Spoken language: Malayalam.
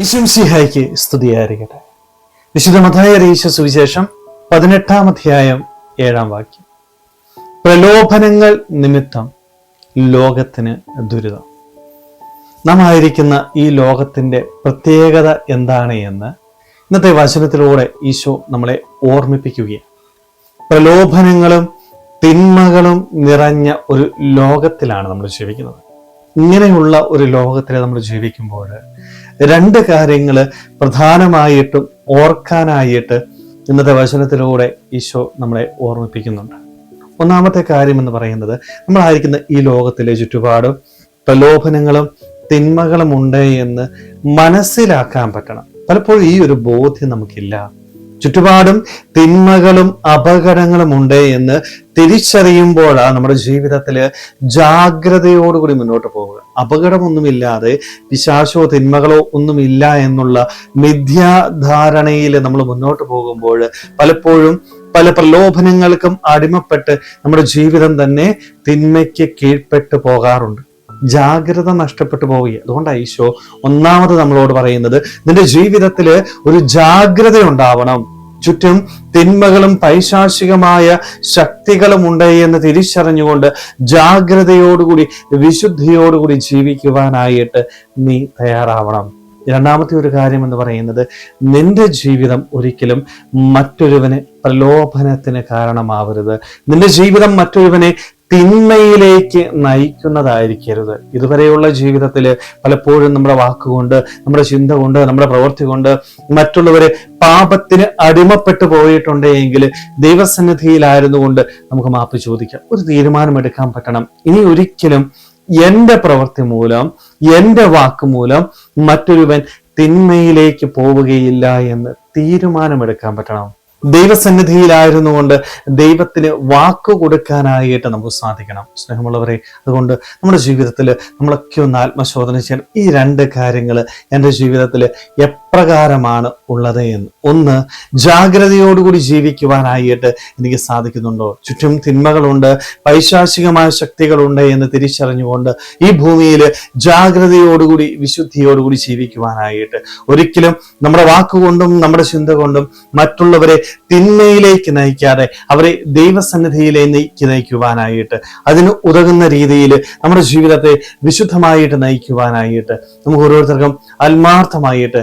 ഇശംസിഹായ്ക്ക് സ്തുതിയായിരിക്കട്ടെ. വിശുദ്ധ മതായ അറിയിച്ച സുവിശേഷം പതിനെട്ടാം അധ്യായം ഏഴാം വാക്യം. പ്രലോഭനങ്ങൾ നിമിത്തം ലോകത്തിന് ദുരിതം. നാം ആയിരിക്കുന്ന ഈ ലോകത്തിന്റെ പ്രത്യേകത എന്താണ് എന്ന് ഇന്നത്തെ വചനത്തിലൂടെ ഈശോ നമ്മളെ ഓർമ്മിപ്പിക്കുകയാണ്. പ്രലോഭനങ്ങളും തിന്മകളും നിറഞ്ഞ ഒരു ലോകത്തിലാണ് നമ്മൾ ജീവിക്കുന്നത്. ഇങ്ങനെയുള്ള ഒരു ലോകത്തിൽ നമ്മൾ ജീവിക്കുമ്പോൾ രണ്ട് കാര്യങ്ങൾ പ്രധാനമായിട്ടും ഓർക്കാനായിട്ട് ഇന്നത്തെ വചനത്തിലൂടെ ഈശോ നമ്മളെ ഓർമ്മിപ്പിക്കുന്നുണ്ട്. ഒന്നാമത്തെ കാര്യം എന്ന് പറയുന്നത് നമ്മളായിരിക്കുന്ന ഈ ലോകത്തിലെ ചുറ്റുപാടും പ്രലോഭനങ്ങളും തിന്മകളും ഉണ്ട് എന്ന് മനസ്സിലാക്കാൻ പറ്റണം. പലപ്പോഴും ഈ ഒരു ബോധ്യം നമുക്കില്ല. ചുറ്റുപാടും തിന്മകളും അപകടങ്ങളും ഉണ്ട് എന്ന് തിരിച്ചറിയുമ്പോഴാണ് നമ്മുടെ ജീവിതത്തിൽ ജാഗ്രതയോടുകൂടി മുന്നോട്ട് പോവുക. അപകടമൊന്നുമില്ലാതെ പിശാശോ തിന്മകളോ ഒന്നുമില്ല എന്നുള്ള മിഥ്യാധാരണയിൽ നമ്മൾ മുന്നോട്ട് പോകുമ്പോൾ പലപ്പോഴും പല പ്രലോഭനങ്ങൾക്കും അടിമപ്പെട്ട് നമ്മുടെ ജീവിതം തന്നെ തിന്മയ്ക്ക് കീഴ്പ്പെട്ട് പോകാറുണ്ട്. ജാഗ്രത നഷ്ടപ്പെട്ടു പോവുക അതുകൊണ്ടാണ് ഈശോ ഒന്നാമത് നമ്മളോട് പറയുന്നത് നിന്റെ ജീവിതത്തിൽ ഒരു ജാഗ്രത ഉണ്ടാവണം. ചുറ്റും തിന്മകളും പൈശാചികമായ ശക്തികളും ഉണ്ട് എന്ന് തിരിച്ചറിഞ്ഞുകൊണ്ട് ജാഗ്രതയോടുകൂടി വിശുദ്ധിയോടുകൂടി ജീവിക്കുവാനായിട്ട് നീ തയ്യാറാവണം. രണ്ടാമത്തെ ഒരു കാര്യം എന്ന് പറയുന്നത് നിന്റെ ജീവിതം ഒരിക്കലും മറ്റൊരുവനെ പ്രലോഭനത്തിന് കാരണമാവരുത്. നിന്റെ ജീവിതം മറ്റൊരുവനെ തിന്മയിലേക്ക് നയിക്കുന്നതായിരിക്കരുത്. ഇതുവരെയുള്ള ജീവിതത്തിൽ പലപ്പോഴും നമ്മുടെ വാക്കുകൊണ്ട് നമ്മുടെ ചിന്ത കൊണ്ട് നമ്മുടെ പ്രവൃത്തി കൊണ്ട് മറ്റുള്ളവരെ പാപത്തിന് അടിമപ്പെട്ടു പോയിട്ടുണ്ട് എങ്കിൽ ദൈവസന്നിധിയിലായിരുന്നു കൊണ്ട് നമുക്ക് മാപ്പ് ചോദിക്കാം. ഒരു തീരുമാനമെടുക്കാൻ പറ്റണം. ഇനി ഒരിക്കലും എന്റെ പ്രവൃത്തി മൂലം എന്റെ വാക്ക് മൂലം മറ്റൊരുവൻ തിന്മയിലേക്ക് പോവുകയില്ല എന്ന് തീരുമാനമെടുക്കാൻ പറ്റണം. ദൈവസന്നിധിയിലായിരുന്നു കൊണ്ട് ദൈവത്തിന് വാക്ക് കൊടുക്കാനായിട്ട് നമുക്ക് സാധിക്കണം. സ്നേഹമുള്ളവരെ അതുകൊണ്ട് നമ്മുടെ ജീവിതത്തിൽ നമ്മളൊക്കെ ഒന്ന് ആത്മശോധന ചെയ്യണം. ഈ രണ്ട് കാര്യങ്ങൾ എന്റെ ജീവിതത്തിൽ എപ്രകാരമാണ് ഉള്ളത് എന്ന്. ഒന്ന് ജാഗ്രതയോടുകൂടി ജീവിക്കുവാനായിട്ട് എനിക്ക് സാധിക്കുന്നുണ്ടോ? ചുറ്റും തിന്മകളുണ്ട് പൈശാചികമായ ശക്തികളുണ്ട് എന്ന് തിരിച്ചറിഞ്ഞുകൊണ്ട് ഈ ഭൂമിയിൽ ജാഗ്രതയോടുകൂടി വിശുദ്ധിയോടുകൂടി ജീവിക്കുവാനായിട്ട് ഒരിക്കലും നമ്മുടെ വാക്കുകൊണ്ടും നമ്മുടെ ചിന്ത കൊണ്ടും മറ്റുള്ളവരെ തിന്മയിലേക്ക് നയിക്കാതെ അവരെ ദൈവസന്നിധിയിലേക്ക് നയിക്കുവാനായിട്ട് അതിന് ഉതകുന്ന രീതിയിൽ നമ്മുടെ ജീവിതത്തെ വിശുദ്ധമായിട്ട് നയിക്കുവാനായിട്ട് നമുക്ക് ഓരോരുത്തർക്കും ആത്മാർത്ഥമായിട്ട്